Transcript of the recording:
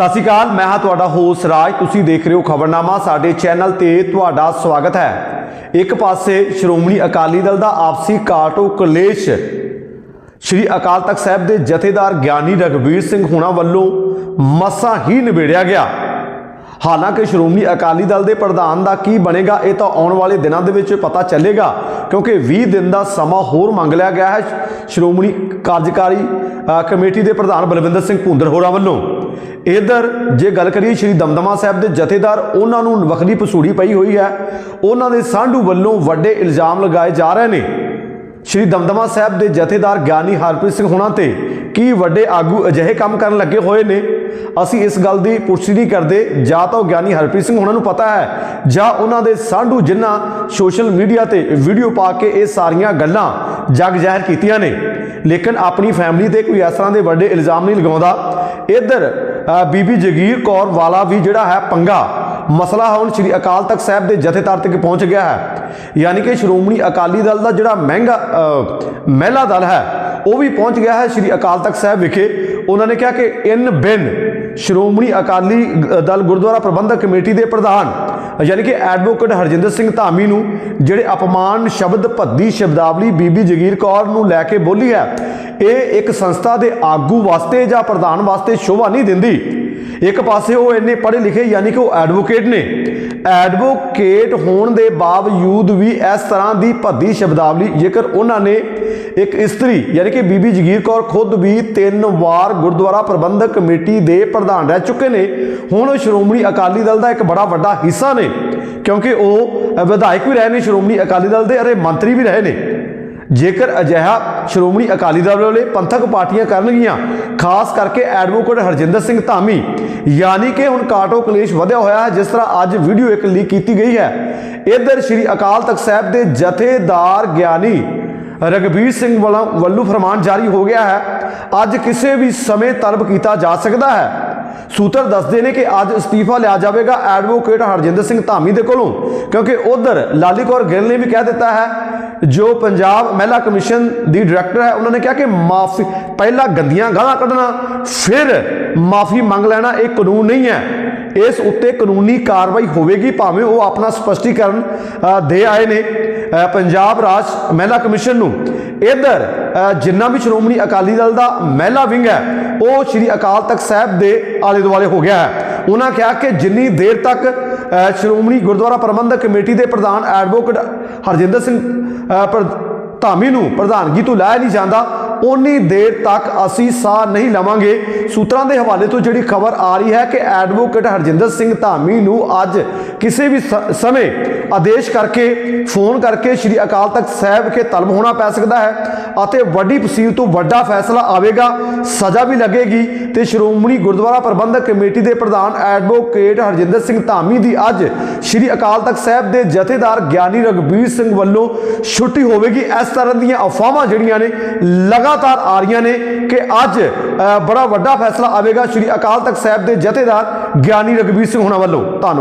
ਸਤਿ ਸ਼੍ਰੀ ਅਕਾਲ, ਮੈਂ ਹਾਂ ਤੁਹਾਡਾ ਹੋਸਟ ਰਾਜ। ਤੁਸੀਂ ਦੇਖ ਰਹੇ ਹੋ ਖਬਰਨਾਮਾ, ਸਾਡੇ ਚੈਨਲ ਤੇ ਤੁਹਾਡਾ ਸਵਾਗਤ ਹੈ। ਇੱਕ ਪਾਸੇ ਸ਼੍ਰੋਮਣੀ ਅਕਾਲੀ ਦਲ ਦਾ ਆਪਸੀ ਕਾਟੋ ਕਲੇਸ਼। ਸ਼੍ਰੀ ਅਕਾਲ ਤਖਤ ਸਾਹਿਬ ਦੇ ਜਥੇਦਾਰ ਗਿਆਨੀ ਰਗਵੀਰ ਸਿੰਘ ਹੁਣਾ ਵੱਲੋਂ ਮਸਾਂ ਹੀ ਨਿਬੇੜਿਆ ਗਿਆ। ਹਾਲਾਂਕਿ ਸ਼੍ਰੋਮਣੀ ਅਕਾਲੀ ਦਲ ਦੇ ਪ੍ਰਧਾਨ ਦਾ ਕੀ ਬਣੇਗਾ, ਇਹ ਤਾਂ ਆਉਣ ਵਾਲੇ ਦਿਨਾਂ ਦੇ ਵਿੱਚ ਪਤਾ ਚੱਲੇਗਾ, ਕਿਉਂਕਿ 20 ਦਿਨ ਦਾ ਸਮਾਂ ਹੋਰ ਮੰਗ ਲਿਆ ਗਿਆ ਹੈ। ਸ਼੍ਰੋਮਣੀ ਕਾਰਜਕਾਰੀ ਕਮੇਟੀ ਦੇ ਪ੍ਰਧਾਨ ਬਲਵਿੰਦਰ ਸਿੰਘ ਭੁੰਦਰ ਹੋਰਾਂ ਵੱਲੋਂ। ਇਧਰ ਜੇ ਗੱਲ ਕਰੀਏ ਸ਼੍ਰੀ ਦਮਦਮਾ ਸਾਹਿਬ ਦੇ ਜਥੇਦਾਰ, ਉਹਨਾਂ ਨੂੰ ਵੱਖਰੀ ਪਸੂੜੀ ਪਈ ਹੋਈ ਹੈ। ਉਹਨਾਂ ਦੇ ਸਾਂਢੂ ਵੱਲੋਂ ਵੱਡੇ ਇਲਜ਼ਾਮ ਲਗਾਏ ਜਾ ਰਹੇ ਨੇ। ਸ਼੍ਰੀ ਦਮਦਮਾ ਸਾਹਿਬ ਦੇ ਜਥੇਦਾਰ ਗਿਆਨੀ ਹਰਪ੍ਰੀਤ ਸਿੰਘ ਹੁਣਾਂ ਤੇ ਕੀ ਵੱਡੇ ਆਗੂ ਅਜਿਹੇ ਕੰਮ ਕਰਨ ਲੱਗੇ ਹੋਏ ਨੇ? ਅਸੀਂ ਇਸ ਗੱਲ ਦੀ ਪੁਸ਼ਟੀ ਨਹੀਂ ਕਰਦੇ। ਜਾਂ ਤਾਂ ਉਹ ਗਿਆਨੀ ਹਰਪ੍ਰੀਤ ਸਿੰਘ ਉਹਨਾਂ ਨੂੰ ਪਤਾ ਹੈ, ਜਾਂ ਉਹਨਾਂ ਦੇ ਸਾਂਢੂ ਜਿਨ੍ਹਾਂ ਸੋਸ਼ਲ ਮੀਡੀਆ ਤੇ ਵੀਡੀਓ ਪਾ ਕੇ ਇਹ ਸਾਰੀਆਂ ਗੱਲਾਂ ਜਗ ਜ਼ਾਹਿਰ ਕੀਤੀਆਂ ਨੇ। ਲੇਕਿਨ ਆਪਣੀ ਫੈਮਿਲੀ ਤੇ ਕੋਈ ਇਸ ਤਰ੍ਹਾਂ ਦੇ ਵੱਡੇ ਇਲਜ਼ਾਮ ਨਹੀਂ ਲਗਾਉਂਦਾ। ਇੱਧਰ ਬੀਬੀ ਜਗੀਰ ਕੌਰ ਵਾਲਾ ਵੀ ਜਿਹੜਾ ਹੈ ਪੰਗਾ। ਮਸਲਾ ਹੁਣ ਸ਼੍ਰੀ ਅਕਾਲ ਤਖਤ ਸਾਹਿਬ ਦੇ ਜਥੇਦਾਰ ਤੱਕ ਪਹੁੰਚ ਗਿਆ ਹੈ। ਯਾਨੀ ਕਿ ਸ਼੍ਰੋਮਣੀ ਅਕਾਲੀ ਦਲ ਦਾ ਜਿਹੜਾ ਮਹਿੰਗਾ ਮਹਿਲਾ ਦਲ ਹੈ, ਉਹ ਵੀ ਪਹੁੰਚ ਗਿਆ ਹੈ ਸ਼੍ਰੀ ਅਕਾਲ ਤਖਤ ਸਾਹਿਬ ਵਿਖੇ। ਉਹਨਾਂ ਨੇ ਕਿਹਾ ਕਿ ਇਨ ਬਿਨ ਸ਼੍ਰੋਮਣੀ ਅਕਾਲੀ ਦਲ ਗੁਰਦੁਆਰਾ ਪ੍ਰਬੰਧਕ ਕਮੇਟੀ ਦੇ ਪ੍ਰਧਾਨ, ਯਾਨੀ ਕਿ ਐਡਵੋਕੇਟ ਹਰਜਿੰਦਰ ਸਿੰਘ ਧਾਮੀ ਨੂੰ, ਜਿਹੜੇ ਅਪਮਾਨ ਸ਼ਬਦ ਭੱਦੀ ਸ਼ਬਦਾਵਲੀ ਬੀਬੀ ਜਗੀਰ ਕੌਰ ਨੂੰ ਲੈ ਕੇ ਬੋਲੀ ਹੈ, ਇਹ ਇੱਕ ਸੰਸਥਾ ਦੇ ਆਗੂ ਵਾਸਤੇ ਜਾਂ ਪ੍ਰਧਾਨ ਵਾਸਤੇ ਸ਼ੋਭਾ ਨਹੀਂ ਦਿੰਦੀ। ਇੱਕ ਪਾਸੇ ਉਹ ਇੰਨੇ ਪੜ੍ਹੇ ਲਿਖੇ ਯਾਨੀ ਕਿ ਉਹ ਐਡਵੋਕੇਟ ਨੇ ਐਡਵੋਕੇਟ ਹੋਣ ਦੇ ਬਾਵਜੂਦ ਵੀ ਇਸ ਤਰ੍ਹਾਂ ਦੀ ਭੱਦੀ ਸ਼ਬਦਾਵਲੀ, ਜੇਕਰ ਉਹਨਾਂ ਨੇ ਇੱਕ ਇਸਤਰੀ, ਯਾਨੀ ਕਿ ਬੀਬੀ ਜਗੀਰ ਕੌਰ ਖੁਦ ਵੀ ਤਿੰਨ ਵਾਰ ਗੁਰਦੁਆਰਾ ਪ੍ਰਬੰਧਕ ਕਮੇਟੀ ਦੇ ਪ੍ਰਧਾਨ ਰਹਿ ਚੁੱਕੇ ਨੇ, ਹੁਣ ਸ਼੍ਰੋਮਣੀ ਅਕਾਲੀ ਦਲ ਦਾ ਇੱਕ ਬੜਾ ਵੱਡਾ ਹਿੱਸਾ ਨੇ, ਕਿਉਂਕਿ ਉਹ ਵਿਧਾਇਕ ਵੀ ਰਹੇ ਨੇ ਸ਼੍ਰੋਮਣੀ ਅਕਾਲੀ ਦਲ ਦੇ ਅਤੇ ਮੰਤਰੀ ਵੀ ਰਹੇ ਨੇ। ਜੇਕਰ ਅਜਿਹਾ ਸ਼੍ਰੋਮਣੀ ਅਕਾਲੀ ਦਲ ਵਾਲੇ ਪੰਥਕ ਪਾਰਟੀਆਂ ਕਰਨਗੀਆਂ, ਖਾਸ ਕਰਕੇ ਐਡਵੋਕੇਟ ਹਰਜਿੰਦਰ ਸਿੰਘ ਧਾਮੀ, ਯਾਨੀ ਕਿ ਹੁਣ ਕਾਟੋ ਕਲੇਸ਼ ਵਧਿਆ ਹੋਇਆ ਹੈ, ਜਿਸ ਤਰ੍ਹਾਂ ਅੱਜ ਵੀਡੀਓ ਇੱਕ ਲੀਕ ਕੀਤੀ ਗਈ ਹੈ। ਇਧਰ ਸ਼੍ਰੀ ਅਕਾਲ ਤਖਤ ਸਾਹਿਬ ਦੇ ਜਥੇਦਾਰ ਗਿਆਨੀ ਰਗਵੀਰ ਸਿੰਘ ਵੱਲੋਂ ਵੱਲੋਂ ਫਰਮਾਨ ਜਾਰੀ ਹੋ ਗਿਆ ਹੈ, ਅੱਜ ਕਿਸੇ ਵੀ ਸਮੇਂ ਤਲਬ ਕੀਤਾ ਜਾ ਸਕਦਾ ਹੈ। ਸੂਤਰ ਦੱਸਦੇ ਨੇ ਕਿ ਅੱਜ ਅਸਤੀਫਾ ਲਿਆ ਜਾਵੇਗਾ ਐਡਵੋਕੇਟ ਹਰਜਿੰਦਰ ਸਿੰਘ ਧਾਮੀ ਦੇ ਕੋਲੋਂ, ਕਿਉਂਕਿ ਉਧਰ ਲਾਲੀ ਕੌਰ ਗਿੱਲ ਨੇ ਵੀ ਕਹਿ ਦਿੱਤਾ ਹੈ, ਜੋ ਪੰਜਾਬ ਮਹਿਲਾ ਕਮਿਸ਼ਨ ਦੀ ਡਾਇਰੈਕਟਰ ਹੈ, ਉਹਨਾਂ ਨੇ ਕਿਹਾ ਕਿ ਮਾਫੀ, ਪਹਿਲਾਂ ਗੰਦੀਆਂ ਗਾਲਾਂ ਕੱਢਣਾ, ਫਿਰ ਮਾਫੀ ਮੰਗ ਲੈਣਾ ਇਹ ਕਾਨੂੰਨ ਨਹੀਂ ਹੈ। ਇਸ ਉੱਤੇ ਕਾਨੂੰਨੀ ਕਾਰਵਾਈ ਹੋਵੇਗੀ, ਭਾਵੇਂ ਉਹ ਆਪਣਾ ਸਪਸ਼ਟੀਕਰਨ ਦੇ ਆਏ ਨੇ। ਪੰਜਾਬ ਰਾਜ ਮਹਿਲਾ ਕਮਿਸ਼ਨ ਨੂੰ ਇਧਰ ਜਿੰਨਾ ਵੀ ਸ਼੍ਰੋਮਣੀ ਅਕਾਲੀ ਦਲ ਦਾ ਮਹਿਲਾ ਵਿੰਗ ਹੈ, ਉਹ ਸ਼੍ਰੀ ਅਕਾਲ ਤਖਤ ਸਾਹਿਬ ਦੇ ਆਲੇ ਦੁਆਲੇ ਹੋ ਗਿਆ ਹੈ। ਉਹਨਾਂ ਕਿਹਾ ਕਿ ਜਿੰਨੀ ਦੇਰ ਤੱਕ ਸ਼੍ਰੋਮਣੀ ਗੁਰਦੁਆਰਾ ਪ੍ਰਬੰਧਕ ਕਮੇਟੀ ਦੇ ਪ੍ਰਧਾਨ ਐਡਵੋਕੇਟ ਹਰਜਿੰਦਰ ਸਿੰਘ ਪ੍ਰ- ਧਾਮੀ ਨੂੰ ਪ੍ਰਧਾਨਗੀ ਤੋਂ ਲਾਇਆ ਨਹੀਂ ਜਾਂਦਾ ਉਨੀ ਦੇਰ ਤੱਕ ਅਸੀਂ ਸਾਹ ਨਹੀਂ ਲਵਾਂਗੇ। ਸੂਤਰਾਂ ਦੇ ਹਵਾਲੇ ਤੋਂ ਜਿਹੜੀ ਖਬਰ ਆ ਰਹੀ ਹੈ ਕਿ ਐਡਵੋਕੇਟ ਹਰਜਿੰਦਰ ਸਿੰਘ ਧਾਮੀ ਨੂੰ ਅੱਜ ਕਿਸੇ ਵੀ ਸ- ਸਮੇਂ ਆਦੇਸ਼ ਕਰਕੇ, ਫੋਨ ਕਰਕੇ ਸ੍ਰੀ ਅਕਾਲ ਤਖਤ ਸਾਹਿਬ ਕੇ ਤਲਬ ਹੋਣਾ ਪੈ ਸਕਦਾ ਹੈ ਅਤੇ ਵੱਡੀ ਤਸੀਲ ਤੋਂ ਵੱਡਾ ਫੈਸਲਾ ਆਵੇਗਾ, ਸਜ਼ਾ ਵੀ ਲੱਗੇਗੀ ਤੇ ਸ਼੍ਰੋਮਣੀ ਗੁਰਦੁਆਰਾ ਪ੍ਰਬੰਧਕ ਕਮੇਟੀ ਦੇ ਪ੍ਰਧਾਨ ਐਡਵੋਕੇਟ ਹਰਜਿੰਦਰ ਸਿੰਘ ਧਾਮੀ ਦੀ ਅੱਜ ਸ੍ਰੀ ਅਕਾਲ ਤਖਤ ਸਾਹਿਬ ਦੇ ਜਥੇਦਾਰ ਗਿਆਨੀ ਰਗਵੀਰ ਸਿੰਘ ਵੱਲੋਂ ਛੁੱਟੀ ਹੋਵੇਗੀ। ਇਸ ਤਰ੍ਹਾਂ ਦੀਆਂ ਅਫਵਾਹਾਂ ਜਿਹੜੀਆਂ ਨੇ ਲਗਾ ਲਗਾਤਾਰ ਆ ਰਹੀਆਂ ਨੇ ਕਿ ਅੱਜ ਅ, ਬੜਾ ਵੱਡਾ ਫੈਸਲਾ ਆਵੇਗਾ ਸ੍ਰੀ ਅਕਾਲ ਤਖਤ ਸਾਹਿਬ ਦੇ ਜਥੇਦਾਰ ਗਿਆਨੀ ਰਗਵੀਰ ਸਿੰਘ ਹੋਣਾ ਵੱਲੋਂ। ਧੰਨਵਾਦ।